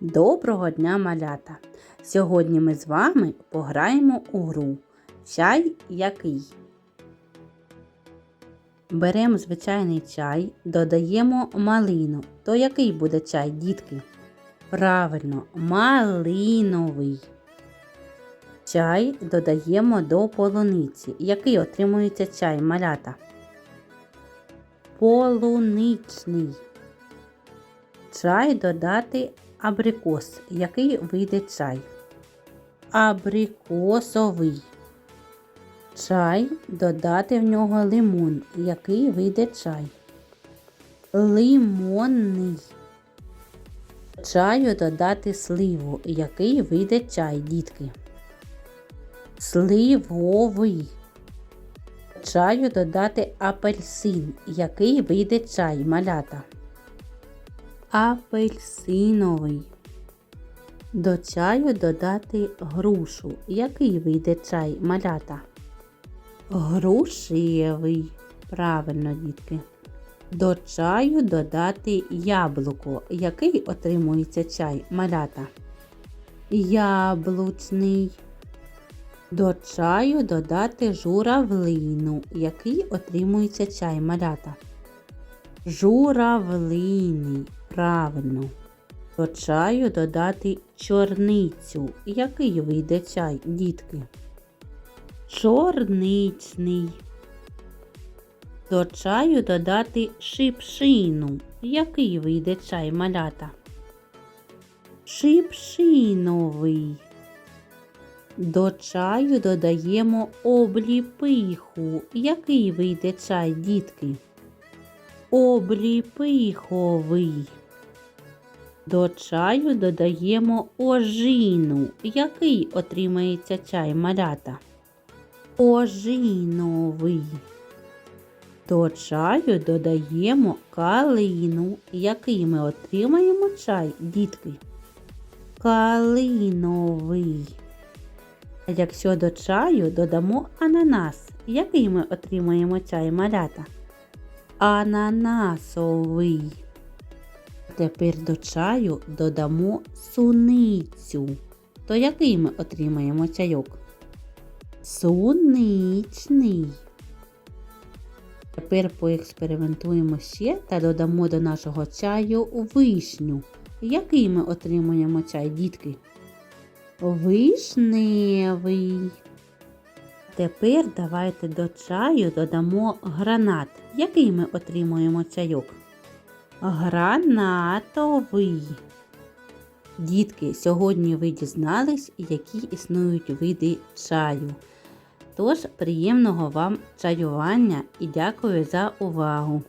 Доброго дня, малята! Сьогодні ми з вами пограємо у гру Чай який. Беремо звичайний чай, додаємо малину. То який буде чай, дітки? Правильно, малиновий. Чай додаємо до полуниці. Який отримується чай, малята? Полуничний. Чай додати абрикос. Який вийде чай? Абрикосовий. Чай додати в нього лимон. Який вийде чай? Лимонний. Чаю додати сливу. Який вийде чай, дітки? Сливовий. Чаю додати апельсин. Який вийде чай, малята? Апельсиновий. До чаю додати грушу. Який вийде чай, малята? Грушевий. Правильно, дітки. До чаю додати яблуко. Який отримується чай, малята? Яблучний. До чаю додати журавлину. Який отримується чай, малята? Журавлиний. Правильно. До чаю додати чорницю. Який вийде чай, дітки? Чорничний. До чаю додати шипшину. Який вийде чай, малята? Шипшиновий. До чаю додаємо обліпиху. Який вийде чай, дітки? Обліпиховий. До чаю додаємо ожину. Який отримається чай малята? Ожиновий. До чаю додаємо калину. Який ми отримаємо чай, дітки? Калиновий. Якщо до чаю додамо ананас, який ми отримаємо чай малята? Ананасовий. Тепер до чаю додамо суницю. То який ми отримаємо чайок? Суничний. Тепер поекспериментуємо ще та додамо до нашого чаю вишню. Який ми отримуємо чай, дітки? Вишневий. Тепер давайте до чаю додамо гранат. Який ми отримуємо чайок? Гранатовий. Дітки, сьогодні ви дізнались, які існують види чаю. Тож, приємного вам чаювання і дякую за увагу!